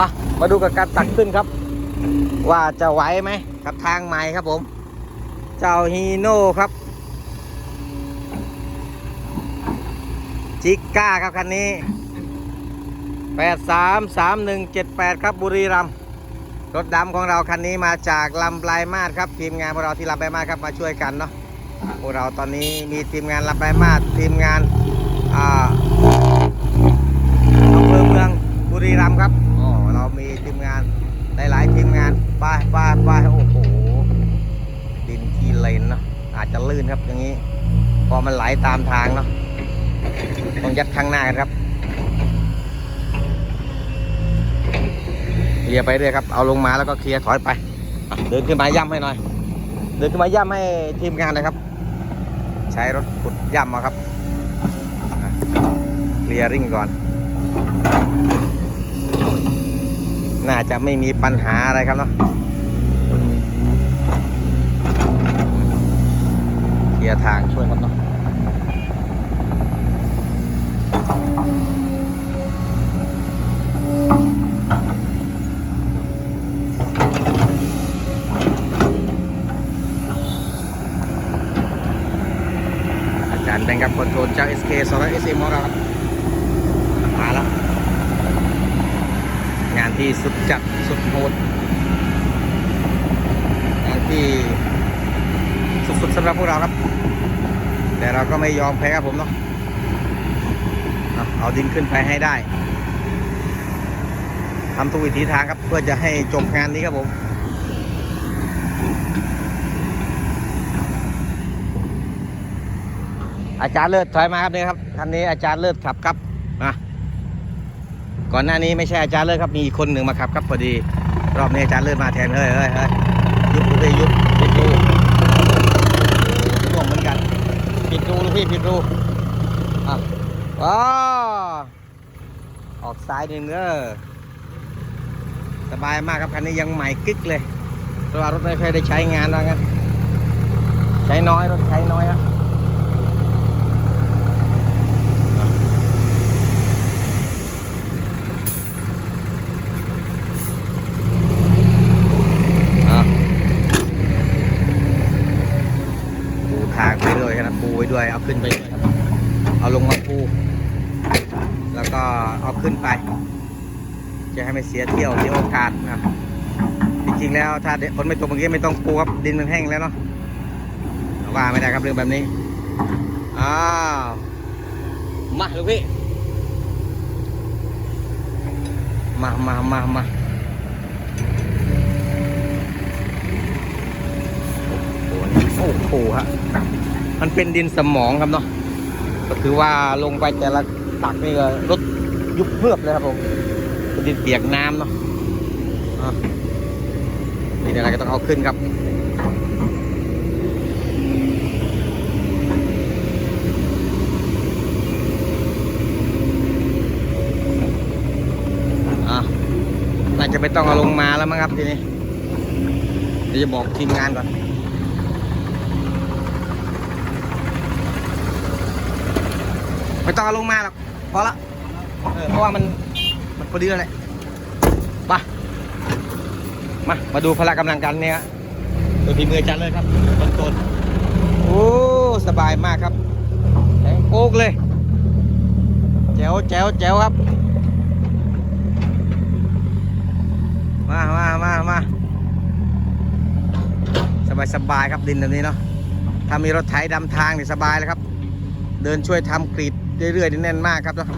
อะมาดูกับการตักขึ้นครับ ว่าจะไหวไหมกับทางใหม่ครับผม เจ้าฮีโน่ครับจิก้าครับคันนี้ 833178 ครับบุรีรัมย์รถดำของเราคันนี้มาจากลำปลายมาศครับ ทีมงานของเราที่ลำปลายมาศครับมาช่วยกันเนาะพวกเราตอนนี้มีทีมงานลำปลายมาศทีมงานอ่าอำเภอเมืองบุรีรัมย์ครับ งาน หลายๆทีมงานไปไปไปโอ้โห ดินทีเลนเนาะอาจจะลื่นครับอย่างนี้ พอมันไหลตามทางเนาะต้องยัดข้างหน้าครับเคลียร์ไปเรื่อยครับ เอาลงมาแล้วก็เคลียร์ถอยไป เดินขึ้นมาย่ำให้หน่อย เดินขึ้นมาย่ำให้ทีมงานเลยครับ ใช้รถขุดย่ำมาครับ เคลียร์ริ่งก่อน น่าจะไม่มีปัญหาอะไรครับเนาะเคลียร์ทางช่วยครับเนาะอาจารย์แบงค์กับคอนโทรลจาก SK 2 0 0 SM ของเราครับ มาแล้ว งานที่สุดจัดสุดโหดงานที่สุดๆสำหรับพวกเราครับ แต่เราก็ไม่ยอมแพ้ครับผมเนาะเอาดินขึ้นไปให้ได้ทำทุกวิถีทางครับ เพื่อจะให้จบงานนี้ครับผมอาจารย์เลิศถอยมาครับนี่ครับคันนี้อาจารย์เลิศขับครับ ก่อนหน้านี้ไม่ใช่อาจารย์เลิศครับมีอีกคนหนึ่งมาขับครับพอดี รอบนี้อาจารย์เลิศมาแทนเฮ้ยเฮ้ยเฮ้ยยุบดูพี่ยุบปิดดูร่วงเหมือนกันปิดดูลูกพี่ปิดดูอะว้าออกซ้ายหนึ่งเออสบายมากครับคันนี้ยังใหม่กิ๊กเลยเพราะว่ารถไม่ค่อยได้ใช้งานว่างั้นใช้น้อยรถใช้น้อยอะอะปูทางไปด้วยครับปูไว้ด้วย เอาขึ้นไปด้วยครับเอาลงมาปูแล้วก็เอาขึ้นไป จะให้ไม่เสียเที่ยวเสียโอกาสนะครับจริงๆแล้วถ้าฝนไม่ตกเมื่อกี้ไม่ต้องปูครับดินมันแห้งแล้วเนาะว่าไม่ได้ครับเรื่องแบบนี้อ้าวมาลูกพี่มามามามาโอ้โหฮะมันเป็นดินสมองครับเนาะก็คือว่าลงไปแต่ละตักนี่ก็รถยุบเพือบเลยครับผม เป็นดินเปียกน้ำเนาะอะดินอะไรก็ต้องเอาขึ้นครับอะน่าจะไม่ต้องเอาลงมาแล้วมั้งครับทีนี้เดี๋ยวจะบอกทีมงานก่อนไม่ต้องเอาลงมาหรอกพอละเพราะว่ามัน มันพอดีแล้วแหละมามา มาดูพละกำลังกันเนี่ยตัวทีมือจันเลยครับต้นต้นโอ้ สบายมากครับแข็งโป๊กเลยแจ๋วแจ๋วแจ๋วครับ มามามามาสบายสบายครับดินแบบนี้เนาะถ้ามีรถไถดำทางนี่สบายเลยครับ เดินช่วยทำกรีดเรื่อยๆนี่แน่นมากครับเนาะ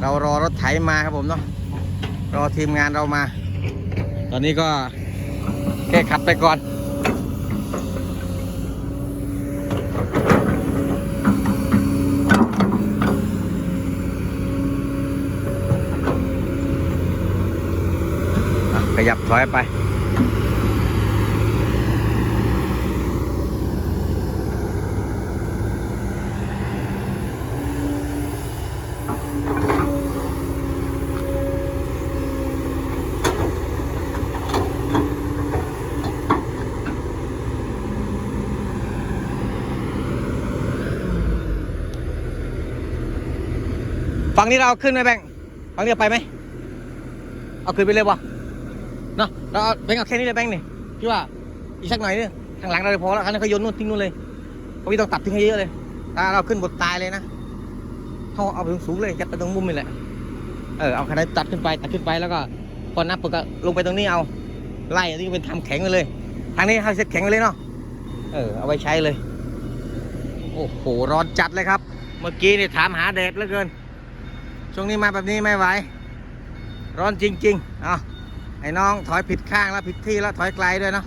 เรารอรถไถมาครับผมเนาะรอทีมงานเรามา ตอนนี้ก็แค่ขับไปก่อน ขยับถอยไป ฝั่งนี้เราขึ้นไหมแบงค์ฝั่งนี้ไปไหมเอาขึ้นไปเลยบ่เนาะเราแบงค์เอาแค่นี้เลยแบงค์นี่พี่ว่าอีกสักหน่อยนึงข้างหลังเราเลยพอแล้วคันนั้เขาโยนนู่นทิ้งนู่นเลยเพราะพี่ต้องตัดทิ้งให้เยอะเลยถ้าเราขึ้นบนตายเลยนะเขาเอาไปสูงเลยยัดไปตรงมุมนี่แหละเออเอาคันนั้ตัดขึ้นไปตัดขึ้นไปแล้วก็พอนับปุ๊บก็ลงไปตรงนี้เอาไล่อันนี้เป็นทำแข็งไปเลยทางนี้ให้เซ็ตแข็งไปเลยเนาะเออเอาไว้ใช้เลย โอ้โหร้อนจัดเลยครับ เมื่อกี้เนี่ยถามหาแดดเหลือเกิน ช่วงนี้มาแบบนี้ไม่ไหว ร้อนจริงๆเอาไอ้น้องถอยผิดข้างแล้วผิดที่แล้วถอยไกลด้วยเนาะ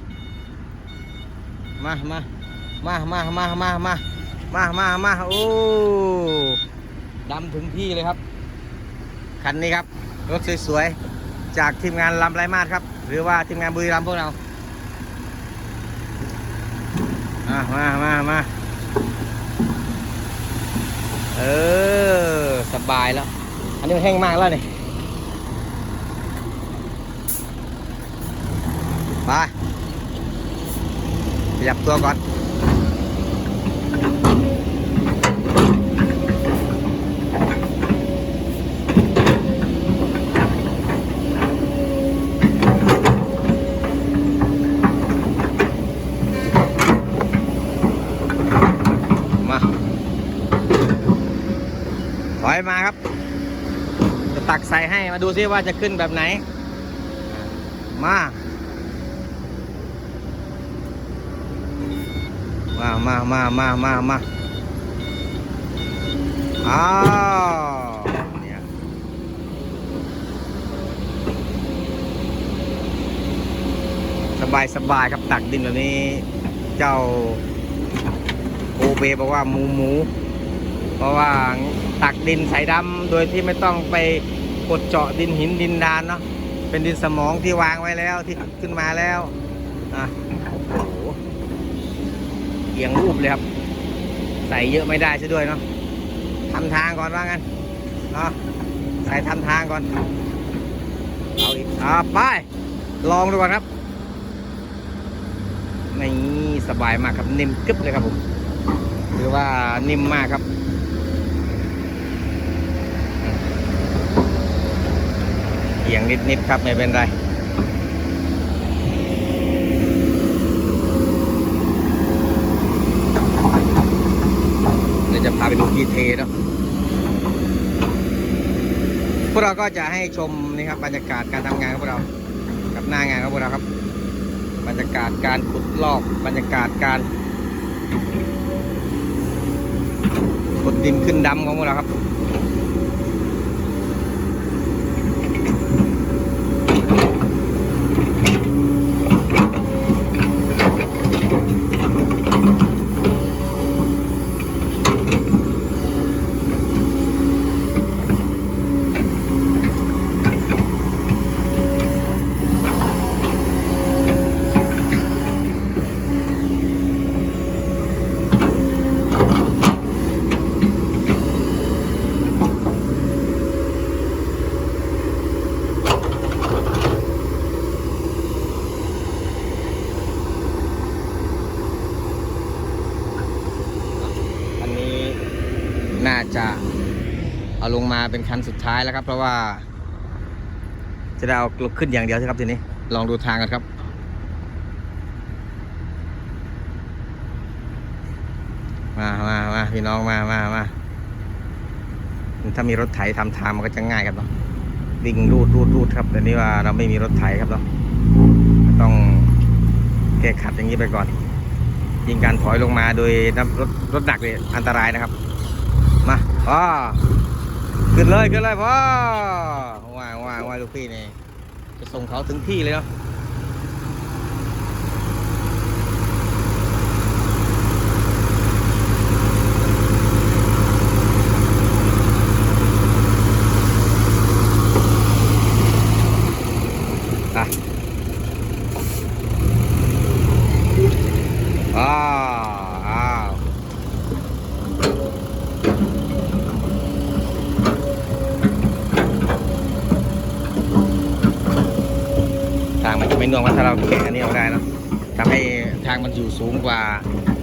มามามามามามามามามามาโอ้ดำถึงที่เลยครับ คันนี้ครับ รถสวยๆ จากทีมงานลำไรมาศครับ หรือว่าทีมงานบุรีรัมย์พวกเรา มามามามาเออ สบายแล้ว นนี้มันแห้งมากแล้วนี่ไปขยับตัวก่อนมาถอยมาครับ ให้มาดูซิว่าจะขึ้นแบบไหน มามามามามามามาอ้าวเนี่ยสบายสบายครับตักดินแบบนี้ เจ้าโอเบบอกว่าหมูหมู เพราะว่าตักดินใส่ดำโดยที่ไม่ต้องไป กดเจาะดินหินดินดานเนาะเป็นดินสมองที่วางไว้แล้วที่ขึ้นมาแล้วอะโอ้โหเอียงรูปเลยครับ ใส่เยอะไม่ได้ซะด้วยเนาะทำทางก่อนว่างั้นเนาะใส่ทำทางก่อนเอาอีกอ่าไปลองดูก่อนครับนี่สบายมากครับนิ่มกึ๊บเลยครับผมหรือว่านิ่มมากครับ เอียงนิดๆครับไม่เป็นไรเดี๋ยวจะพาไปดูกีเทเนาะพวกเราก็จะให้ชมนี่ครับบรรยากาศการทำงานของพวกเรา กับหน้างานของพวกเราครับ บรรยากาศการขุดลอกบรรยากาศการขุดดินขึ้นดำของพวกเราครับ อันนี้ น่าจะเอาลงมาเป็นคันสุดท้ายแล้วครับ เพราะว่า จะได้เอาลงขึ้นอย่างเดียวใช่ครับทีนี้ ลองดูทางกันครับมามามาพี่น้องมามามาถ้ามีรถไถทำทางมันก็จะง่ายครับเนาะวิ่งรูดรูดรูดครับแต่นี้ว่าเราไม่มีรถไถครับเนาะต้องแก้ขัดอย่างนี้ไปก่อน ยิงการถอยลงมาโดยรถรถหนักเลยอันตรายนะครับ มาพ่อขึ้นเลยขึ้นเลยพ่อว่ายว่ายว่ายลูกพี่นี่จะส่งเขาถึงที่เลยเนาะอะอ้าวอ้าวทางมันจะ ไม่น่วงว่าถ้าเราแกะอันนี้ออกได้นะทำให้ทางมันอยู่สูงกว่า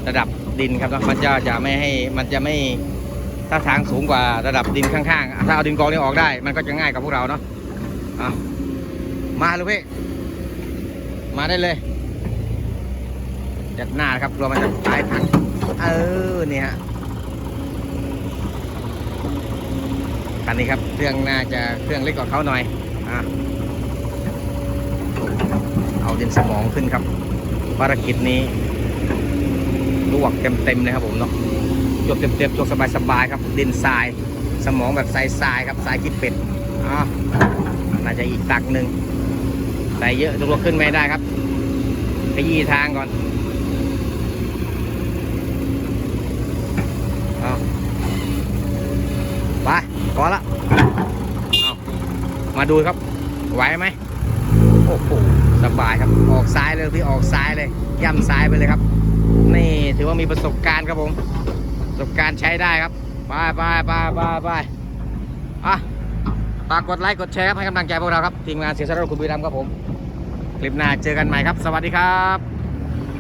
ระดับดินครับนะมันจะจะไม่ให้มันจะไม่ถ้าทางสูงกว่าระดับดินข้างๆ ถ้าเอาดินกองนี้ออกได้ มันก็จะง่ายกับพวกเราเนาะเอามาลูกพี่มาได้เลยจัดหน้าครับกลัวมันจะตายพังเออเนี่ยฮะคันนี้ครับเครื่องน่าจะเครื่องเล็กกว่าเขาหน่อยอะ เอาดินสมองขึ้นครับภารกิจนี้ลวกเต็มๆเลยครับผมเนาะจวกเต็มๆจวกสบายๆครับ ดินทราย สมองแบบทรายทรายๆครับทรายกิดเป็ดอะน่าจะอีกตักหนึ่งใส่เยอะจวกขึ้นไม่ได้ครับขยี้ทางก่อนเอาไปพอละเอามาดูครับ ไหวไหม โอ้โหสบายครับ ออกซ้ายเลยพี่ออกซ้ายเลย ย่ำซ้ายไปเลยครับ นี่ถือว่ามีประสบการณ์ครับผม ประสบการณ์ใช้ได้ครับไปไปไปไปไปอะฝากกดไลค์กดแชร์ครับให้กำลังใจพวกเราครับ ทีมงานเสียสละคุณบุรีรัมย์ครับผม คลิปหน้าเจอกันใหม่ครับ สวัสดีครับ